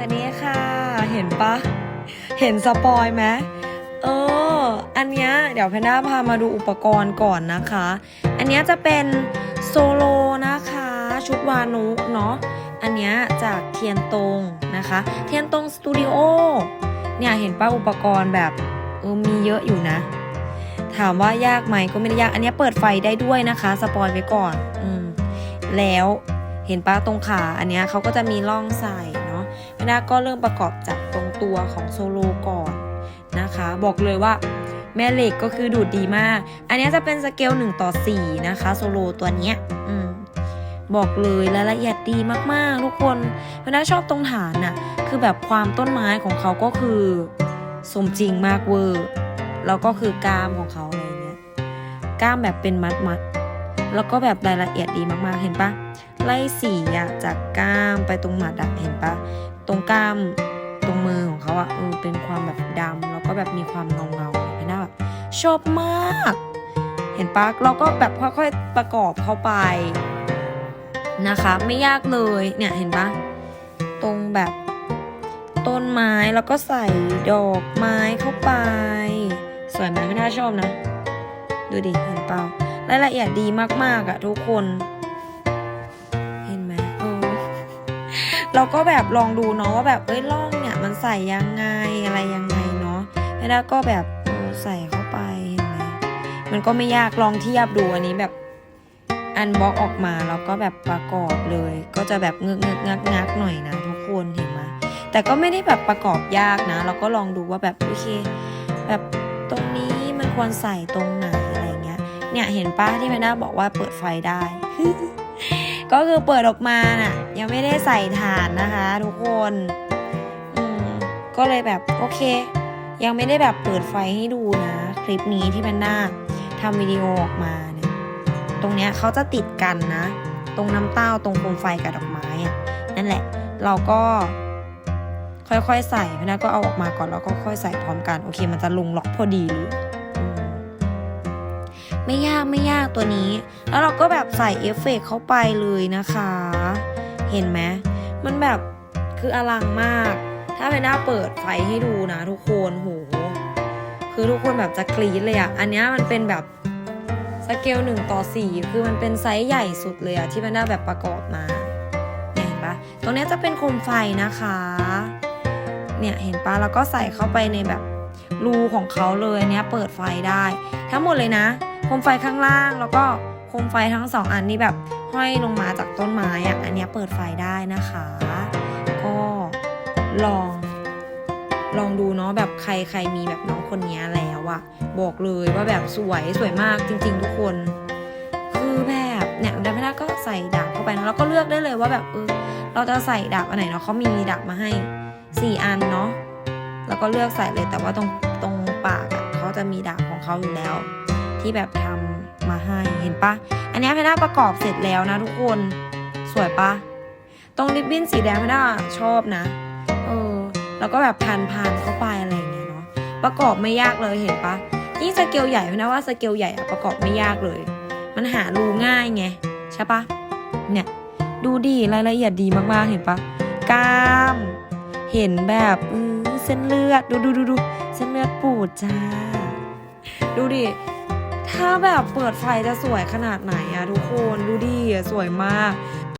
สวัสดีค่ะ เห็นปะ เห็นสปอยไหมเออ อันเนี้ยเดี๋ยวแพนด้าพามาดูอุปกรณ์ก่อนนะคะ อันเนี้ยจะเป็นโซโลนะคะ ชุดวานุเนาะ อันเนี้ยจากเทียนตรงนะคะ เทียนตรงสตูดิโอ เนี่ยเห็นปะอุปกรณ์แบบเออมีเยอะอยู่นะ ถามว่ายากไหมก็ไม่ได้ยาก อันเนี้ยเปิดไฟได้ด้วยนะคะ สปอยไว้ก่อน อืม แล้วเห็นปะตรงขา อันเนี้ยเขาก็จะมีร่องใส่ แม่นาก็เริ่มประกอบจากตรงตัวของโซโลก่อนนะคะ บอกเลยว่าแม่เหล็กก็คือดูดดีมาก อันนี้จะเป็นสเกล1ต่อ4นะคะโซโลตัวเนี้ยอืมบอกเลยรายละเอียดดีมากๆ ทุกคนแม่นาชอบตรงฐานน่ะคือแบบความต้นไม้ของเขาก็คือสมจริงมากเวอร์แล้วก็คือกล้ามของเขาอะไรเงี้ยกล้ามแบบเป็นมัดมัดๆแล้วก็แบบรายละเอียดดีมากๆ เห็นปะไล่สีอะจากกล้ามไปตรงหมัดอะเห็นปะ ตรงกล้ามตรงมือของเขาอะเออเป็นความแบบดำแล้วก็แบบมีความเงาเงาเห็นปะแบบชอบมาก เห็นปะเราก็แบบค่อยๆประกอบเข้าไปนะคะ ไม่ยากเลยเนี่ยเห็นปะตรงแบบต้นไม้แล้วก็ใส่ดอกไม้เข้าไป สวยไหมไม่น่าชอบนะ ดูดิเห็นเปล่ารายละเอียดดีมากๆอะทุกคน เราก็แบบลองดูเนาะว่าแบบเอ้ยล่องเนี่ยมันใส่ยังไงอะไรยังไงเนาะแล้วก็แบบใส่เข้าไปเห็นไหมมันก็ไม่ยากลองเทียบดูอันนี้แบบอันบล็อกออกมาแล้วก็แบบประกอบเลย ก็จะแบบงึกงึกงักงักหน่อยนะทุกคนเห็นไหมแต่ก็ไม่ได้แบบประกอบยากนะ เราก็ลองดูว่าแบบโอเค แบบตรงนี้มันควรใส่ตรงไหนอะไรเงี้ยเนี่ยเห็นป้าที่แพนด้าบอกว่าเปิดไฟได้ ก็คือเปิดออกมาน่ะ ยังไม่ได้ใส่ฐานนะคะ ทุกคนอืมก็เลยแบบโอเค ยังไม่ได้แบบเปิดไฟให้ดูนะ คลิปนี้ที่แพนด้าทำวิดีโอออกมาเนี่ยตรงเนี้ยเขาจะติดกันนะ ตรงน้ำเต้าตรงโคมไฟกับดอกไม้อะนั่นแหละ เราก็ค่อยๆใส่พนด้าก็เอาออกมาก่อนแล้วก็ค่อยใส่พร้อมกัน โอเค มันจะลงล็อกพอดีเลยอืม ไม่ยากไม่ยากตัวนี้ แล้วเราก็แบบใส่เอฟเฟกต์เข้าไปเลยนะคะ เห็นไหมมันแบบคืออลังมาก ถ้าเป็นหน้าเปิดไฟให้ดูนะทุกคนโหคือทุกคนแบบจะกรี๊ดเลยอะอันนี้มันเป็นแบบสเกลหนึ่งต่อสี่คือมันเป็นไซส์ใหญ่สุดเลยอะที่เป็นหน้าแบบประกอบมาเห็นปะตรงนี้จะเป็นโคมไฟนะคะ เนี่ยเห็นปะแล้วก็ใส่เข้าไปในแบบรูของเขาเลยอันเนี้ยเปิดไฟได้ ทั้งหมดเลยนะ โคมไฟข้างล่างแล้วก็โคมไฟทั้งสองอันนี้แบบห้อยลงมาจากต้นไม้อะอันนี้เปิดไฟได้นะคะ ก็ลองลองดูเนาะแบบใครใครมีแบบน้องคนนี้แล้วอะบอกเลยว่าแบบสวยสวยมากจริง ๆ ทุกคน คือแบบเนี่ยดัมพิน่าก็ใส่ดาบเข้าไปนะแล้วก็เลือกได้เลยว่าแบบเออเราจะใส่ดาบอันไหนเนาะเขามีดาบมาให้สี่อันเนาะแล้วก็เลือกใส่เลยแต่ว่าตรงตรงปากอะเขาจะมีดาบของเขาอยู่แล้ว ที่แบบทำมาให้เห็นปะอันนี้ยเพน่าประกอบเสร็จแล้วนะทุกคนสวยปะตรงริบบิ้นสีแดงเพน่าชอบนะเออแล้วก็แบบพันพันเข้าไปอะไรเงี้ยเนาะประกอบไม่ยากเลยเห็นปะยิ่งสเกลใหญ่เพนะว่าสเกลใหญ่อะประกอบไม่ยากเลย มันหารูง่ายไงใช่ปะเนี่ยดูดีรายละเอียดดีมากๆเห็นปะกล้ามเห็นแบบอือเส้นเลือดดูดูดูดูเส้นเลือดปูดจ้า ดูดิ ถ้าแบบเปิดไฟจะสวยขนาดไหนอะทุกคนดูดิสวยมาก